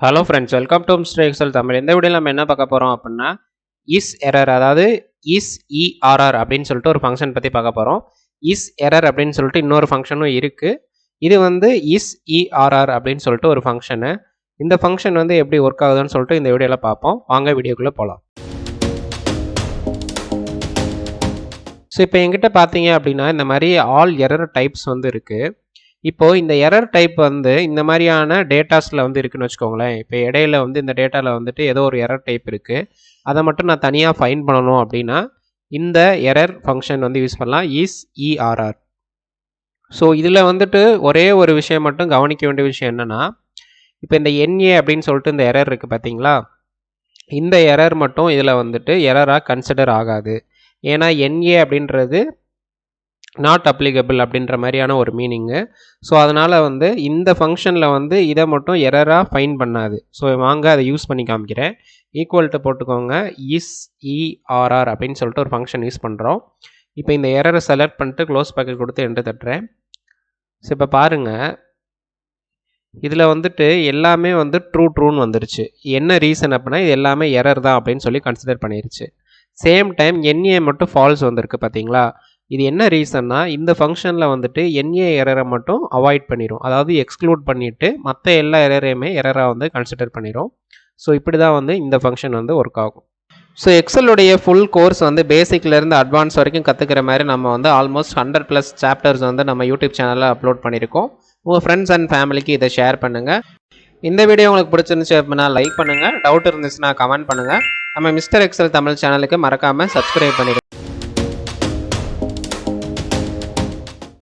Hello friends welcome to mister Excel Tamil இந்த video நம்ம என்ன பார்க்க போகிறோம் அப்படின்னா இஸ் எரர் அதாவது இஸ் இஆர்ஆர் அப்படின்னு சொல்லிட்டு ஒரு ஃபங்க்ஷன் பற்றி பார்க்க போகிறோம் இஸ் எரர் அப்படின்னு சொல்லிட்டு இன்னொரு ஃபங்க்ஷனும் இருக்குது இது வந்து இஸ் இஆர்ஆர் அப்படின்னு சொல்லிட்டு ஒரு ஃபங்க்ஷனு இந்த ஃபங்க்ஷன் வந்து எப்படி ஒர்க் ஆகுதுன்னு சொல்லிட்டு இந்த வீடியோவில் பார்ப்போம். வாங்க வீடியோக்குள்ளே போகலாம் ஸோ இப்போ என்கிட்ட பார்த்தீங்க அப்படின்னா இந்த மாதிரி ஆல் எரர் டைப்ஸ் வந்து இருக்குது இப்போது இந்த எரர் டைப் வந்து இந்த மாதிரியான டேட்டாஸில் வந்து இருக்குன்னு வச்சுக்கோங்களேன். இப்போ இடையில வந்து இந்த டேட்டாவில் வந்துட்டு ஏதோ ஒரு எரர் டைப் இருக்குது அதை மட்டும் நான் தனியாக ஃபைன் பண்ணணும் அப்படின்னா இந்த எரர் ஃபங்க்ஷன் வந்து யூஸ் பண்ணலாம். Is E R R so இதில் வந்துட்டு ஒரே ஒரு விஷயம் மட்டும் கவனிக்க வேண்டிய விஷயம் என்னென்னா இப்போ இந்த என்ஏ அப்படின்னு சொல்லிட்டு இந்த எரர் இருக்குது பார்த்தீங்களா இந்த எரர் மட்டும் இதில் வந்துட்டு எரராக கன்சிடர் ஆகாது. ஏன்னா என்ஏ அப்படின்றது நாட் அப்ளிகபிள் அப்படின்ற மாதிரியான ஒரு மீனிங்கு ஸோ அதனால் வந்து இந்த ஃபங்க்ஷனில் வந்து இதை மட்டும் எரராக ஃபைன் பண்ணாது. ஸோ வாங்க அதை யூஸ் பண்ணி காமிக்கிறேன். ஈக்குவல்ட்டு போட்டுக்கோங்க. இஸ் இஆர்ஆர் e, அப்படின்னு சொல்லிட்டு ஒரு ஃபங்க்ஷன் யூஸ் பண்ணுறோம் இப்போ இந்த எரரை செலக்ட் பண்ணிட்டு க்ளோஸ் பேக்கெட் கொடுத்து என்று தட்டுறேன். ஸோ இப்போ பாருங்கள் இதில் வந்துட்டு எல்லாமே வந்து ட்ரூ ட்ரூன்னு வந்துருச்சு. என்ன ரீசன் அப்படின்னா இது எல்லாமே எரர் தான் அப்படின்னு சொல்லி கன்சிடர் பண்ணிருச்சு. சேம் டைம் என்ஏ மட்டும் ஃபால்ஸ் வந்திருக்கு பார்த்தீங்களா? இது என்ன ரீசன்னா இந்த ஃபங்க்ஷனில் வந்துட்டு என்ஏ எரரை மட்டும் அவாய்ட் பண்ணிடும் அதாவது எக்ஸ்க்ளூட் பண்ணிவிட்டு மற்ற எல்லா எரரையுமே எரராக வந்து கன்சிடர் பண்ணிடும் ஸோ இப்படி தான் வந்து இந்த ஃபங்க்ஷன் வந்து ஒர்க் ஆகும். ஸோ எக்ஸலுடைய ஃபுல் கோர்ஸ் வந்து பேசிக்லேருந்து அட்வான்ஸ் வரைக்கும் கற்றுக்கிற மாதிரி நம்ம வந்து ஆல்மோஸ்ட் ஹண்ட்ரட் ப்ளஸ் சாப்டர்ஸ் வந்து நம்ம யூடியூப் சேனலில் அப்லோட் பண்ணியிருக்கோம் உங்கள் ஃப்ரெண்ட்ஸ் அண்ட் ஃபேமிலிக்கு இதை ஷேர் பண்ணுங்கள் இந்த வீடியோ உங்களுக்கு பிடிச்சிருந்துச்சு அப்படின்னா லைக் பண்ணுங்கள் டவுட் இருந்துச்சுன்னா கமெண்ட் பண்ணுங்கள் நம்ம மிஸ்டர் எக்ஸல் தமிழ் சேனலுக்கு மறக்காமல் சப்ஸ்கிரைப் பண்ணிடுங்க